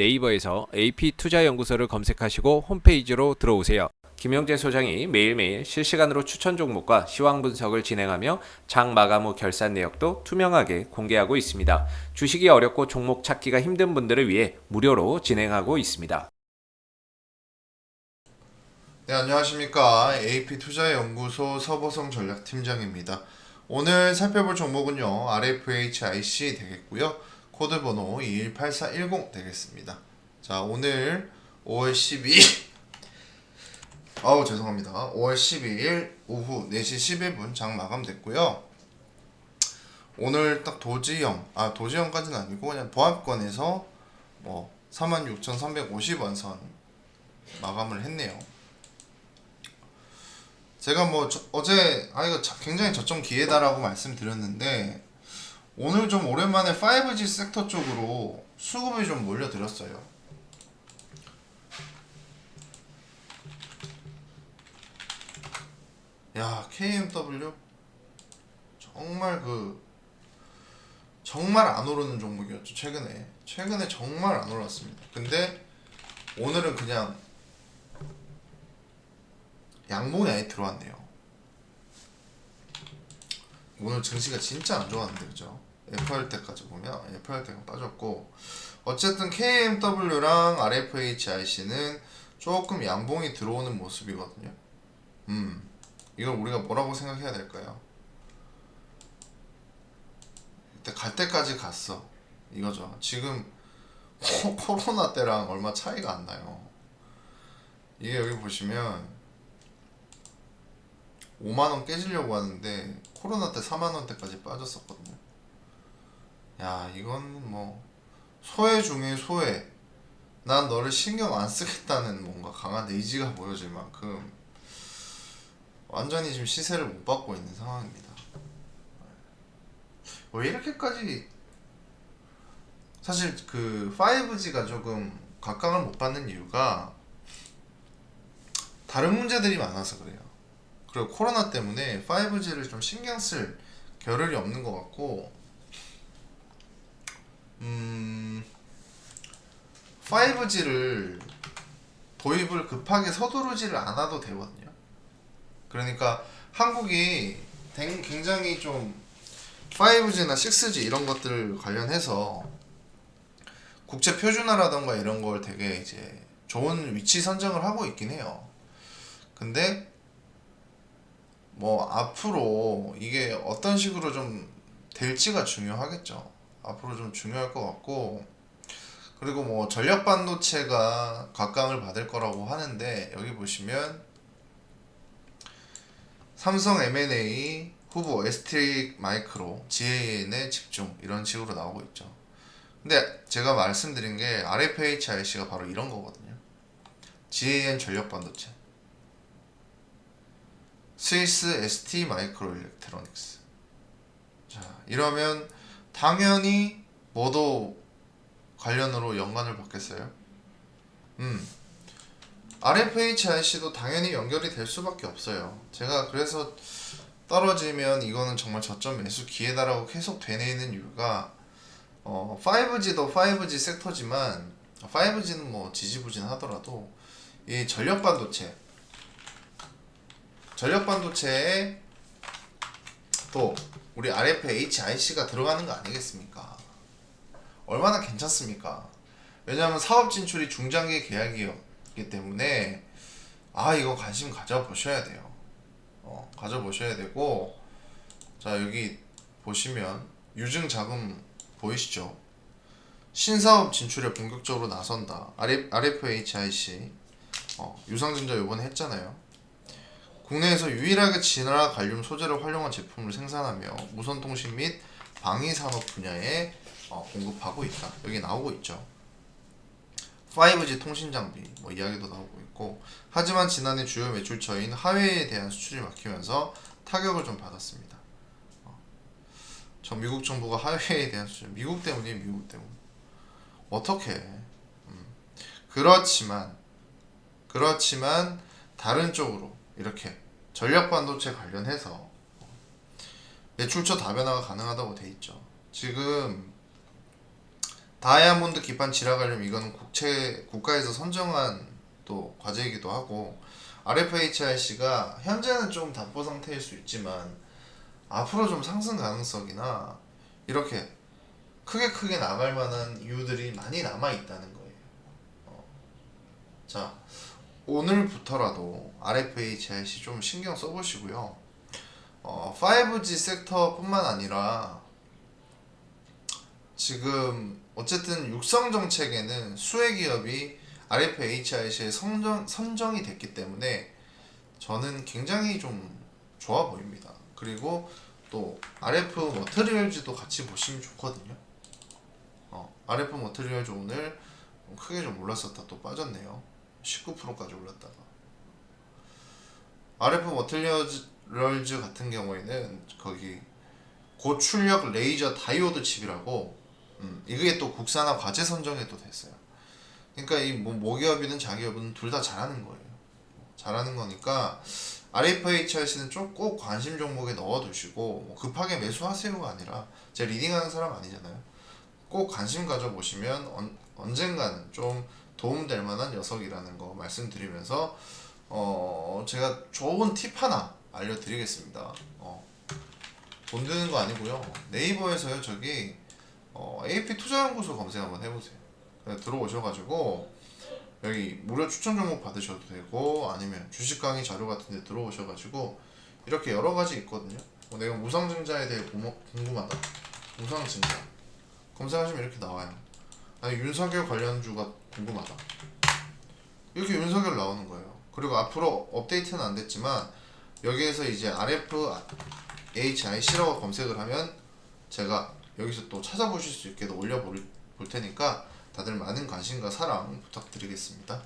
네이버에서 AP투자연구소를 검색하시고 홈페이지로 들어오세요. 김영재 소장이 매일매일 실시간으로 추천 종목과 시황 분석을 진행하며 장 마감 후 결산 내역도 투명하게 공개하고 있습니다. 주식이 어렵고 종목 찾기가 힘든 분들을 위해 무료로 진행하고 있습니다. 네, 안녕하십니까. AP투자연구소 서보성 전략팀장입니다. 오늘 살펴볼 종목은요, RFHIC 되겠고요. 코드 번호 218410 되겠습니다. 자, 오늘 5월 12일, 아우, 죄송합니다. 5월 12일 오후 4시 11분 장 마감됐고요. 오늘 딱 도지형, 아, 도지형까지는 아니고 그냥 보합권에서 뭐 46,350원 선 마감을 했네요. 제가 뭐 저- 어제 아 이거 자- 굉장히 저점 기회다라고 말씀드렸는데 오늘 좀 오랜만에 5G 섹터 쪽으로 수급이 좀 몰려들었어요. 야 KMW 정말 그 정말 안 오르는 종목이었죠 최근에 최근에 정말 안 올랐습니다. 근데 오늘은 그냥 양봉이 아예 들어왔네요. 오늘 증시가 진짜 안 좋았는데 그죠? FR 때까지 보면 FR 때가 빠졌고 어쨌든 KMW랑 RFHIC는 조금 양봉이 들어오는 모습이거든요. 음, 이걸 우리가 뭐라고 생각해야 될까요? 일단 갈 때까지 갔어. 이거죠. 지금 코- 코로나 때랑 얼마 차이가 안 나요. 이게 여기 보시면 5만 원 깨지려고 하는데 코로나 때 4만 원대까지 빠졌었거든요. 야, 이건 뭐 소외 중에 소외. 난 너를 신경 안 쓰겠다는 뭔가 강한 의지가 보여질 만큼 완전히 지금 시세를 못 받고 있는 상황입니다. 왜 이렇게까지 사실 그 5G가 조금 각광을 못 받는 이유가 다른 문제들이 많아서 그래요. 그리고 코로나 때문에 5G를 좀 신경 쓸 겨를이 없는 것 같고, 음, 5G를 도입을 급하게 서두르지를 않아도 되거든요. 그러니까 한국이 댕- 굉장히 좀 5G나 6G 이런 것들 관련해서 국제 표준화라던가 이런 걸 되게 이제 좋은 위치 선정을 하고 있긴 해요. 근데 뭐 앞으로 이게 어떤 식으로 좀 될지가 중요하겠죠. 앞으로 좀 중요할 것 같고 그리고 뭐 전력 반도체가 각광을 받을 거라고 하는데 여기 보시면 삼성 M&A 후보 ST 마이크로 GAN에 집중 이런 식으로 나오고 있죠. 근데 제가 말씀드린 게 RFHIC가 바로 이런 거거든요. GAN 전력 반도체. 스위스 ST 마이크로 일렉트로닉스. 자, 이러면 당연히 뭐도 관련으로 연관을 받겠어요? 음. RFHIC도 당연히 연결이 될 수밖에 없어요. 제가 그래서 떨어지면 이거는 정말 저점 매수 기회다라고 계속 되뇌이는 이유가 어, 5G도 5G 섹터지만 5G는 뭐 지지부진 하더라도 이 전력 반도체 전력 반도체에 또 우리 RFHIC가 들어가는 거 아니겠습니까? 얼마나 괜찮습니까? 왜냐하면 사업 진출이 중장기 계약이었기 때문에 아 이거 관심 가져보셔야 돼요. 어, 가져보셔야 되고 자 여기 보시면 유증 자금 보이시죠? 신사업 진출에 본격적으로 나선다. RFHIC 어, 유상증자 요번에 했잖아요. 국내에서 유일하게 진화 갈륨 소재를 활용한 제품을 생산하며 무선통신 및 방위산업 분야에 어, 공급하고 있다. 여기 나오고 있죠. 5G 통신 장비 뭐 이야기도 나오고 있고 하지만 지난해 주요 매출처인 하웨이에 대한 수출이 막히면서 타격을 좀 받았습니다. 어. 저 미국 정부가 하웨이에 대한 수출 미국 때문이 미국 때문 어떻게 음. 그렇지만 그렇지만 다른 쪽으로 이렇게 전력 반도체 관련해서 매출처 다변화가 가능하다고 돼 있죠. 지금 다이아몬드 기판 지라갈륨 이거는 국채 국가에서 선정한 또 과제이기도 하고 RFHIC가 현재는 좀 답보 상태일 수 있지만 앞으로 좀 상승 가능성이나 이렇게 크게 크게 나갈 만한 이유들이 많이 남아 있다는 거예요. 어. 자 오늘부터라도 RFHIC 좀 신경 써보시고요. 어, 5G 섹터뿐만 아니라 지금 어쨌든 육성 정책에는 수혜 기업이 RFHIC에 선정, 선정이 됐기 때문에 저는 굉장히 좀 좋아 보입니다. 그리고 또 RF 머트리얼즈도 같이 보시면 좋거든요. 어, RF 머트리얼즈 오늘 크게 좀 올랐었다 또 빠졌네요. 19%까지 올랐다가 RF 머트리얼즈 같은 경우에는 거기 고출력 레이저 다이오드 칩이라고 음, 이게 또 국산화 과제 선정에 또 됐어요. 그러니까 이 뭐 모기업이든 자기업은 둘 다 잘하는 거예요. 잘하는 거니까 RFHIC는 좀 꼭 관심 종목에 넣어두시고 뭐 급하게 매수하세요가 아니라 제 리딩하는 사람 아니잖아요. 꼭 관심 가져보시면 언, 언젠가는 좀 도움될 만한 녀석이라는 거 말씀드리면서 어 제가 좋은 팁 하나 알려드리겠습니다. 어, 돈 드는 거 아니고요. 네이버에서요 저기 어, AP 투자연구소 검색 한번 해보세요. 그냥 들어오셔가지고 여기 무료 추천 종목 받으셔도 되고 아니면 주식 강의 자료 같은데 들어오셔가지고 이렇게 여러 가지 있거든요. 뭐 내가 무상증자에 대해 궁금하다. 무상증자 검색하시면 이렇게 나와요. 아니 윤석열 관련주가 궁금하다. 이렇게 윤석열 나오는 거예요. 그리고 앞으로 업데이트는 안 됐지만 여기에서 이제 RF HIC라고 검색을 하면 제가 여기서 또 찾아보실 수 있게 올려볼 볼 테니까 다들 많은 관심과 사랑 부탁드리겠습니다.